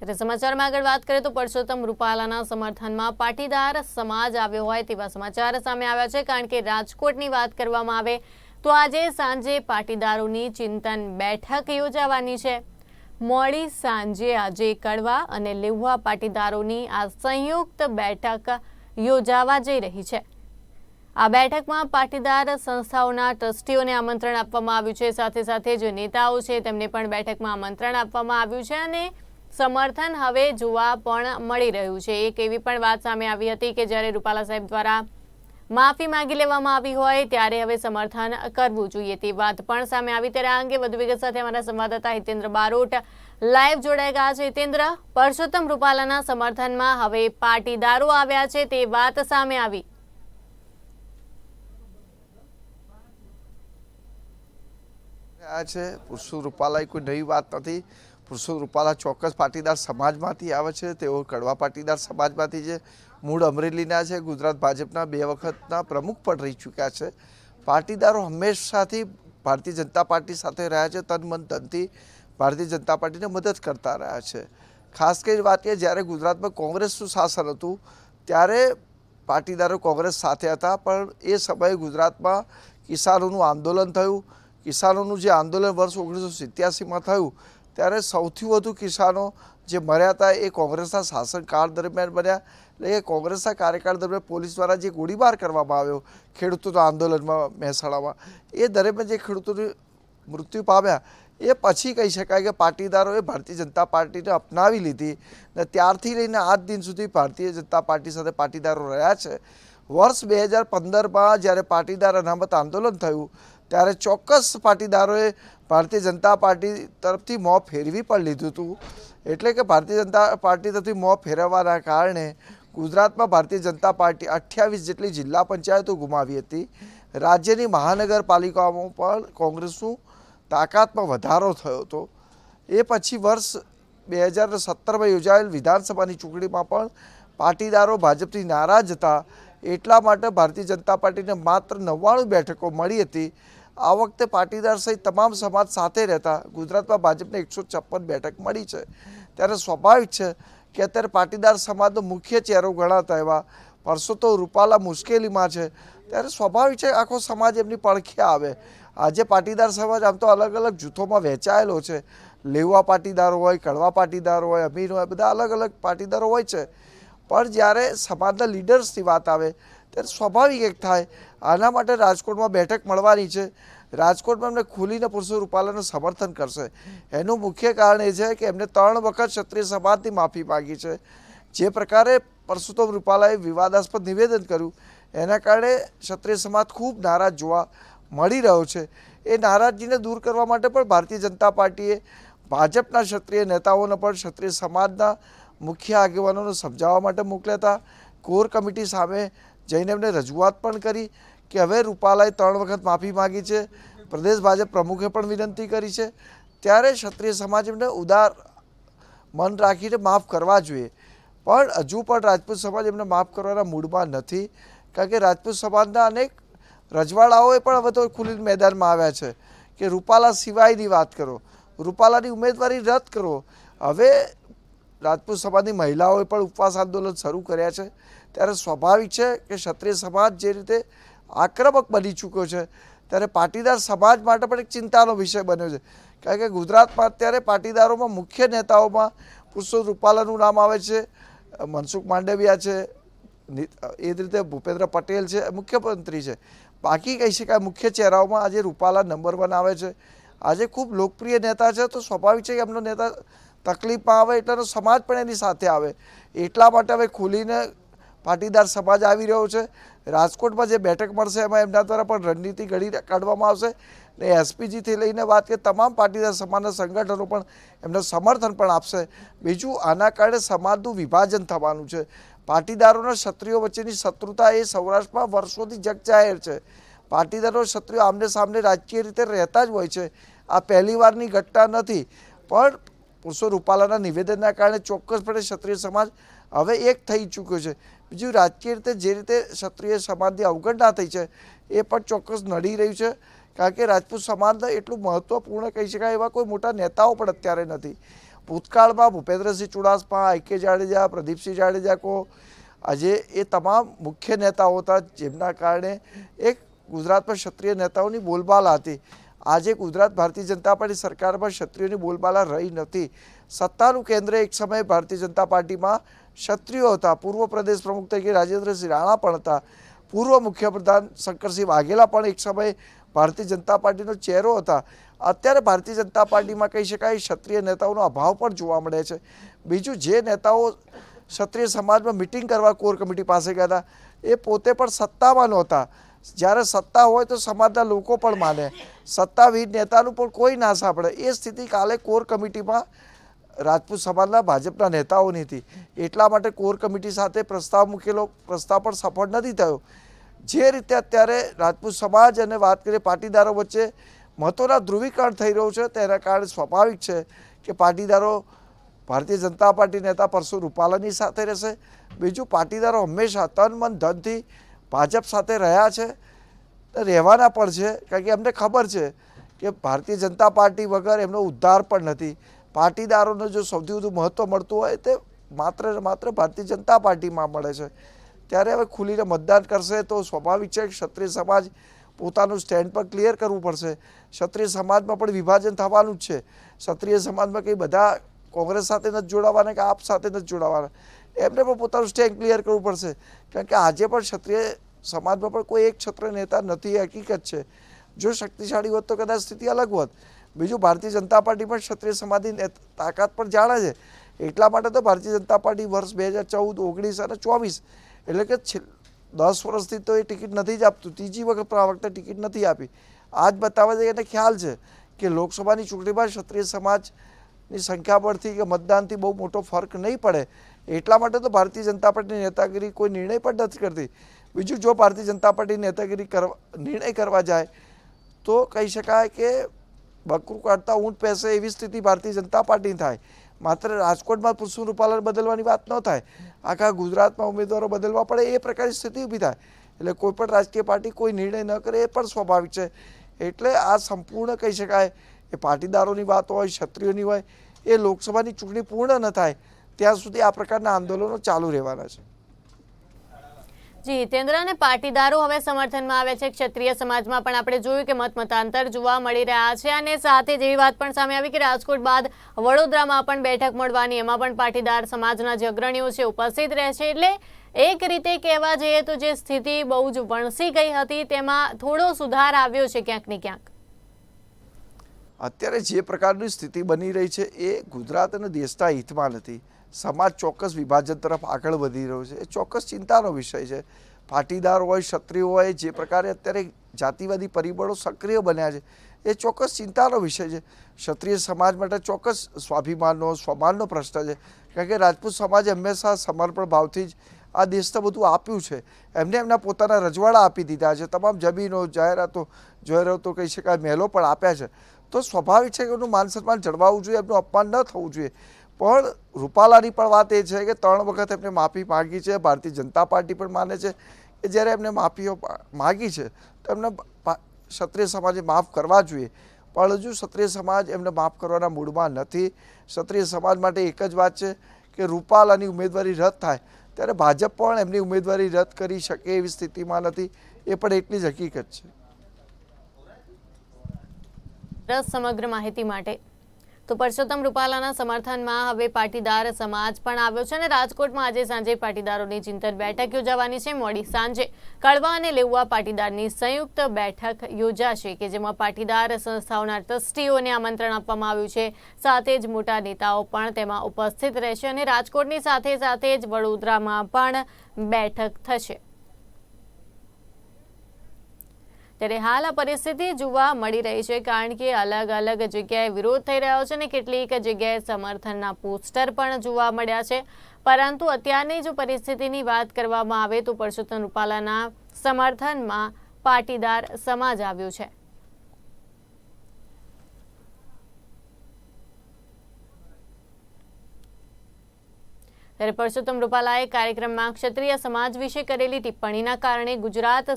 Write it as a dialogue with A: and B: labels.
A: ત્યારે સમાચારમાં આગળ વાત કરીએ તો પરસોત્તમ રૂપાલાના સમર્થનમાં પાટીદાર સમાજ આવ્યો હોય તેવા સમાચાર સામે આવ્યા છે. કારણ કે રાજકોટની વાત કરવામાં આવે તો આજે સાંજે પાટીદારોની ચિંતન બેઠક યોજાવાની છે. મોડી સાંજે આજે કડવા અને લીવવા પાટીદારોની આ સંયુક્ત બેઠક યોજાવા જઈ રહી છે. આ બેઠકમાં પાટીદાર સંસ્થાઓના ટ્રસ્ટીઓને આમંત્રણ આપવામાં આવ્યું છે. સાથે સાથે જે નેતાઓ છે તેમને પણ બેઠકમાં આમંત્રણ આપવામાં આવ્યું છે અને સમર્થન હવે જોવા પણ મળી રહ્યું છે. એક એવી પણ વાત સામે આવી હતી કે જ્યારે રૂપાલા સાહેબ દ્વારા માફી માંગી લેવામાં આવી હોય ત્યારે હવે સમર્થન કરવું જોઈએ તે વાત પણ સામે આવી. ત્યારે આ અંગે વધુ વિગત સાથે અમારા સંવાદદાતા હિતેન્દ્ર બારોટ લાઈવ જોડાઈ ગયા છે. હિતેન્દ્ર, પરસોત્તમ રૂપાલાના સમર્થનમાં હવે પાટીદારો આવ્યા છે તે વાત સામે આવી.
B: આ છે. પુરુષોત્તમ રૂપાલા કોઈ નવી વાત નથી. પુરુષોત્તમ રૂપાલા ચોક્કસ પાટીદાર સમાજમાંથી આવે છે, તેઓ કડવા પાટીદાર સમાજમાંથી છે, મૂળ અમરેલીના છે, ગુજરાત ભાજપના બે વખતના પ્રમુખ પણ રહી ચૂક્યા છે. પાટીદારો હંમેશાથી ભારતીય જનતા પાર્ટી સાથે રહ્યા છે, તન મન ધનથી ભારતીય જનતા પાર્ટીને મદદ કરતા રહ્યા છે. ખાસ કરી વાત એ જ્યારે ગુજરાતમાં કોંગ્રેસનું શાસન હતું, ત્યારે પાટીદારો કોંગ્રેસ સાથે હતા, પણ એ સમયે ગુજરાતમાં કિસાનોનું આંદોલન થયું. કિસાનોનું જે આંદોલન વર્ષ ઓગણીસો સિત્યાસીમાં થયું ત્યારે સૌથી વધુ કિસાનો જે મર્યા હતા એ કોંગ્રેસના શાસનકાળ દરમિયાન બન્યા. એટલે એ કોંગ્રેસના કાર્યકાળ દરમિયાન પોલીસ દ્વારા જે ગોળીબાર કરવામાં આવ્યો, ખેડૂતોના આંદોલનમાં, મહેસાણામાં, એ દરમિયાન જે ખેડૂતોનું મૃત્યુ પામ્યા, એ પછી કહી શકાય કે પાટીદારોએ ભારતીય જનતા પાર્ટીને અપનાવી લીધી ને ત્યારથી લઈને આજ દિન સુધી ભારતીય જનતા પાર્ટી સાથે પાટીદારો રહ્યા છે. વર્ષ બે હજાર પંદરમાં જ્યારે પાટીદાર અનામત આંદોલન થયું ત્યારે ચોક્કસ પાટીદારોએ ભારતીય જનતા પાર્ટી તરફથી મોં ફેરવી પણ લીધું હતું. એટલે કે ભારતીય જનતા પાર્ટી તરફથી મોં ફેરવવાના કારણે ગુજરાતમાં ભારતીય જનતા પાર્ટી અઠ્યાવીસ જેટલી જિલ્લા પંચાયતો ગુમાવી હતી. રાજ્યની મહાનગરપાલિકાઓમાં પણ કોંગ્રેસનું તાકાતમાં વધારો થયો હતો. એ પછી વર્ષ બે હજાર સત્તરમાં યોજાયેલ વિધાનસભાની ચૂંટણીમાં પણ પાટીદારો ભાજપથી નારાજ હતા. એટલા માટે ભારતીય જનતા પાર્ટીને માત્ર નવ્વાણું બેઠકો મળી હતી. આ વખતે પાટીદાર સહિત તમામ સમાજ સાથે રહેતા ગુજરાતમાં ભાજપને એકસો છપ્પન બેઠક મળી છે. ત્યારે સ્વાભાવિક છે કે અત્યારે પાટીદાર સમાજનો મુખ્ય ચહેરો ગણાતા એવા પરસોત્તમ રૂપાલા મુશ્કેલીમાં છે. ત્યારે સ્વાભાવિક છે આખો સમાજ એમની પડખે આવે. આજે પાટીદાર સમાજ આમ તો અલગ અલગ જૂથોમાં વહેંચાયેલો છે. લેવા પાટીદારો હોય, કડવા પાટીદારો હોય, અમીર હોય, બધા અલગ અલગ પાટીદારો હોય છે. પણ જ્યારે સમાજના લીડર્સની વાત આવે ત્યારે સ્વાભાવિક એક થાય. આના માટે રાજકોટમાં બેઠક મળવાની છે. રાજકોટમાં એમને ખુલીને પુરુષો રૂપાલાનું સમર્થન કરશે. એનું મુખ્ય કારણ એ છે કે એમને ત્રણ વખત ક્ષત્રિય સમાજની માફી માગી છે. જે પ્રકારે પરસોત્તમ રૂપાલાએ વિવાદાસ્પદ નિવેદન કર્યું. એના કારણે ક્ષત્રિય સમાજ ખૂબ નારાજ જોવા મળી રહ્યો છે. એ નારાજગીને દૂર કરવા માટે પણ ભારતીય જનતા પાર્ટીએ ભાજપના ક્ષત્રિય નેતાઓને પણ ક્ષત્રિય સમાજના મુખ્ય આગેવાનોને સમજાવવા માટે મોકલ્યા હતા. કોર કમિટી સામે જઈને એમને રજૂઆત પણ કરી કે હવે રૂપાલાએ ત્રણ વખત માફી માગી છે. પ્રદેશ ભાજપ પ્રમુખે પણ વિનંતી કરી છે. ત્યારે ક્ષત્રિય સમાજ એમને ઉદાર મન રાખીને માફ કરવા જોઈએ. પણ હજુ પણ રાજપૂત સમાજ એમને માફ કરવાના મૂડમાં નથી. કારણ કે રાજપૂત સમાજના અનેક રજવાડાઓએ પણ હવે તો ખુલ્લી મેદાનમાં આવ્યા છે કે રૂપાલા સિવાયની વાત કરો. રૂપાલાની ઉમેદવારી રદ કરો. હવે રાજપૂત સમાજની મહિલાઓએ પણ ઉપવાસ આંદોલન શરૂ કર્યા છે. ત્યારે સ્વાભાવિક છે કે ક્ષત્રિય સમાજ જે રીતે આક્રમક બની ચૂક્યો છે, ત્યારે પાટીદાર સમાજ માટે પણ એક ચિંતાનો વિષય બન્યો છે. કારણ કે ગુજરાતમાં અત્યારે પાટીદારોમાં મુખ્ય નેતાઓમાં પુરુષોત્તમ રૂપાલાનું નામ આવે છે, મનસુખ માંડવિયા છે એ જ રીતે ભૂપેન્દ્ર પટેલ છે, મુખ્યમંત્રી છે. બાકી કહી શકાય મુખ્ય ચહેરાઓમાં આજે રૂપાલા નંબર વન આવે છે. આજે ખૂબ લોકપ્રિય નેતા છે, તો સ્વાભાવિક છે કે એમનો નેતા તકલીફમાં આવે એટલાનો સમાજ પણ એની સાથે આવે. એટલા માટે હવે ખુલીને પાટીદાર સમાજ આવી રહ્યો છે. રાજકોટમાં જે બેઠક મળશે, એમાં એમના દ્વારા પણ રણનીતિ ઘડી કાઢવામાં આવશે. ને એસપીજીથી લઈને વાત કે તમામ પાટીદાર સમાજના સંગઠનો પણ એમને સમર્થન પણ આપશે. બીજું, આના કારણે સમાજનું વિભાજન થવાનું છે. પાટીદારોના ક્ષત્રિયો વચ્ચેની શત્રુતા એ સૌરાષ્ટ્રમાં વર્ષોથી જગજાહેર છે. પાટીદારો ક્ષત્રિયો આમને સામને રાજકીય રીતે રહેતા જ હોય છે. આ પહેલીવારની ઘટના નથી. પણ પુરુષો રૂપાલાના નિવેદનના કારણે ચોક્કસપણે ક્ષત્રિય સમાજ હવે એક થઈ ચૂક્યો છે. બીજું રાજકીય રીતે જે રીતે ક્ષત્રિય સમાજની અવગણના થઈ છે, એ પણ ચોક્કસ નડી રહ્યું છે. કારણ કે રાજપૂત સમાજને એટલું મહત્ત્વપૂર્ણ કહી શકાય એવા કોઈ મોટા નેતાઓ પણ અત્યારે નથી. ભૂતકાળમાં ભૂપેન્દ્રસિંહ ચુડાસમા, આઈ કે જાડેજા, પ્રદીપસિંહ જાડેજા કો, આજે એ તમામ મુખ્ય નેતાઓ હતા જેમના કારણે એક ગુજરાતમાં ક્ષત્રિય નેતાઓની બોલબાલા હતી. આજે ગુજરાત ભારતીય જનતા પાર્ટી સરકારમાં ક્ષત્રિયોની બોલબાલા રહી નથી. સત્તાનું કેન્દ્ર એક સમયે ભારતીય જનતા પાર્ટીમાં ક્ષત્રિયો હતા, પૂર્વ પ્રદેશ પ્રમુખ તરીકે રાજેન્દ્રસિંહ રાણા પણ હતા. પૂર્વ મુખ્યપ્રધાન શંકરસિંહ વાઘેલા પણ એક સમયે ભારતીય જનતા પાર્ટીનો ચહેરો હતા. અત્યારે ભારતીય જનતા પાર્ટીમાં કહી શકાય ક્ષત્રિય નેતાઓનો અભાવ પણ જોવા મળે છે. બીજું જે નેતાઓ ક્ષત્રિય સમાજમાં મિટિંગ કરવા કોર કમિટી પાસે ગયા હતા, એ પોતે પણ સત્તામાં નહોતા. જ્યારે સત્તા હોય તો સમાજના લોકો પણ માને. સત્તાવીર નેતાનું પણ કોઈ ના સાંભળે. એ સ્થિતિ કાલે કોર કમિટીમાં રાજપૂત સમાજના ભાજપના નેતાઓની હતી. એટલા માટે કોર કમિટી સાથે પ્રસ્તાવ મૂકેલો, પ્રસ્તાવ પણ સફળ નથી થયો. જે રીતે અત્યારે રાજપૂત સમાજ અને વાત કરીએ પાટીદારો વચ્ચે મતોના ધ્રુવીકરણ થઈ રહ્યું છે, તેના કારણે સ્વાભાવિક છે કે પાટીદારો ભારતીય જનતા પાર્ટી નેતા પરસુ રૂપાલાની સાથે રહેશે. બીજું, પાટીદારો હંમેશા તન, મન, ધનથી ભાજપ સાથે રહ્યા છે. રહેવાના પણ છે, કારણ કે એમને ખબર છે કે ભારતીય જનતા પાર્ટી વગર એમનો ઉદ્ધાર પણ નથી. પાટીદારોને જો સૌથી વધુ મહત્ત્વ મળતું હોય તે માત્ર ને માત્ર ભારતીય જનતા પાર્ટીમાં મળે છે. ત્યારે હવે ખુલીને મતદાન કરશે તો સ્વાભાવિક છે ક્ષત્રિય સમાજ પોતાનું સ્ટેન્ડ પર ક્લિયર કરવું પડશે. ક્ષત્રિય સમાજમાં પણ વિભાજન થવાનું જ છે. ક્ષત્રિય સમાજમાં કંઈ બધા કોંગ્રેસ સાથે નથી જોડાવાના કે આપ સાથે નથી જોડાવાના. એમને પણ પોતાનું સ્ટેન્ડ ક્લિયર કરવું પડશે. કારણ કે આજે પણ ક્ષત્રિય સમાજમાં પણ કોઈ એક ક્ષત્રિય નેતા નથી, હકીકત છે. જો શક્તિશાળી હોત તો કદાચ સ્થિતિ અલગ હોત. બીજું ભારતીય જનતા પાર્ટી પણ ક્ષત્રિય સમાજની તાકાત પણ જાણે છે. એટલા માટે તો ભારતીય જનતા પાર્ટી વર્ષ બે હજાર ચૌદ, ઓગણીસ અને ચોવીસ એટલે કે દસ વર્ષથી તો એ ટિકિટ નથી જ આપતું. ત્રીજી વખત આ વખતે ટિકિટ નથી આપી. આજ બતાવે છે એને ખ્યાલ છે કે લોકસભાની ચૂંટણીમાં ક્ષત્રિય સમાજની સંખ્યા પરથી કે મતદાનથી બહુ મોટો ફરક નહીં પડે. એટલા માટે તો ભારતીય જનતા પાર્ટીની નેતાગીરી કોઈ નિર્ણય પણ નથી કરતી. બીજું, જો ભારતીય જનતા પાર્ટી નેતાગીરી કરવા નિર્ણય કરવા જાય, તો કહી શકાય કે બકરું કાઢતા ઊંટ પહેશે એવી સ્થિતિ ભારતીય જનતા પાર્ટી થાય. માત્ર રાજકોટમાં પુરુષનું રૂપાલન બદલવાની વાત ન થાય. આખા ગુજરાતમાં ઉમેદવારો બદલવા પડે એ પ્રકારની સ્થિતિ ઊભી થાય. એટલે કોઈ પણ રાજકીય પાર્ટી કોઈ નિર્ણય ન કરે એ પણ સ્વાભાવિક છે. એટલે આ સંપૂર્ણ કહી શકાય એ પાટીદારોની વાત હોય, ક્ષત્રિયોની હોય, એ લોકસભાની ચૂંટણી પૂર્ણ ન થાય, ત્યાં સુધી આ પ્રકારના આંદોલનો ચાલુ રહેવાના છે.
A: જી અને પાટીદારો હવે સમર્થનમાં આવે છે. ક્ષત્રિય સમાજમાં પણ આપણે જોયું કે મત મતાંતર જોવા મળી રહ્યા છે અને સાથે જેવી વાત પણ સામે આવી કે રાજકોટ બાદ વડોદરામાં પણ બેઠક મળવાની, એમાં પણ પાટીદાર સમાજના જે અગ્રણીઓ છે ઉપસ્થિત રહેશે એટલે એક રીતે કહેવા જઈએ તો જે સ્થિતિ બહુ જ વણસી ગઈ હતી, તેમાં થોડો સુધાર આવ્યો છે ક્યાંક ને ક્યાંક.
B: અત્યારે જે પ્રકારની સ્થિતિ બની રહી છે, એ ગુજરાત અને દેશના હિતમાં નથી. સમાજ ચોક્કસ વિભાજન તરફ આગળ વધી રહ્યો છે. એ ચોક્કસ ચિંતાનો વિષય છે. પાટીદાર હોય, ક્ષત્રિય હોય, જે પ્રકારે અત્યારે જાતિવાદી પરિબળો સક્રિય બન્યા છે, એ ચોક્કસ ચિંતાનો વિષય છે. ક્ષત્રિય સમાજ માટે ચોક્કસ સ્વાભિમાનનો, સ્વમાનનો પ્રશ્ન છે. કારણ કે રાજપૂત સમાજે હંમેશા સમર્પણ ભાવથી જ આ દેશને બધું આપ્યું છે. એમને એમના પોતાના રજવાડા આપી દીધા છે. તમામ જમીનો, જાહેરાતો જાહેરાતો કહી શકાય, મહેલો પણ આપ્યા છે. તો સ્વાભાવિક છે કે એનું માન સન્માન જળવાવું જોઈએ, એમનું અપમાન ન થવું જોઈએ. પણ રૂપાલાની પણ વાત એ છે કે ત્રણ વખત એમને માફી માગી છે, ભારતીય જનતા પાર્ટી પણ માને છે કે જ્યારે એમને માફીઓ માગી છે, તો એમને ક્ષત્રિય સમાજે માફ કરવા જોઈએ. પણ હજુ ક્ષત્રિય સમાજ એમને માફ કરવાના મૂડમાં નથી. ક્ષત્રિય સમાજ માટે એક જ વાત છે કે રૂપાલાની ઉમેદવારી રદ થાય, ત્યારે ભાજપ પણ એમની ઉમેદવારી રદ કરી શકે એવી સ્થિતિમાં નથી. એ પણ એટલી જ હકીકત છે.
A: રસ સમગ્ર માહિતી માટે તો પરસોત્તમ રૂપાલાના સમર્થનમાં હવે પાટીદાર સમાજ પણ આવ્યો છે અને રાજકોટમાં આજે સાંજે પાટીદારોની ચિંતન બેઠક યોજાવાની છે. મોડી સાંજે કડવા અને લેઉવા પાટીદારની સંયુક્ત બેઠક યોજાશે કે જેમાં પાટીદાર સંસ્થાઓના ટ્રસ્ટીઓને આમંત્રણ આપવામાં આવ્યું છે. સાથે જ મોટા નેતાઓ પણ તેમાં ઉપસ્થિત રહેશે અને રાજકોટની સાથે સાથે જ વડોદરામાં પણ બેઠક થશે. ત્યારે હાલ આ પરિસ્થિતિ જોવા મળી રહી છે, કારણ કે અલગ અલગ જગ્યાએ વિરોધ થઈ રહ્યો છે અને કેટલીક જગ્યાએ સમર્થનના પોસ્ટર પણ જોવા મળ્યા છે. પરંતુ અત્યારની જો પરિસ્થિતિની વાત કરવામાં આવે તો પરસોત્તમ રૂપાલાના સમર્થનમાં પાટીદાર સમાજ આવ્યો છે. ત્યારે પરસોત્તમ રૂપાલાએ કાર્યક્રમમાં ક્ષત્રિય સમાજ વિશે કરેલી ટિપ્પણીના કારણે ગુજરાત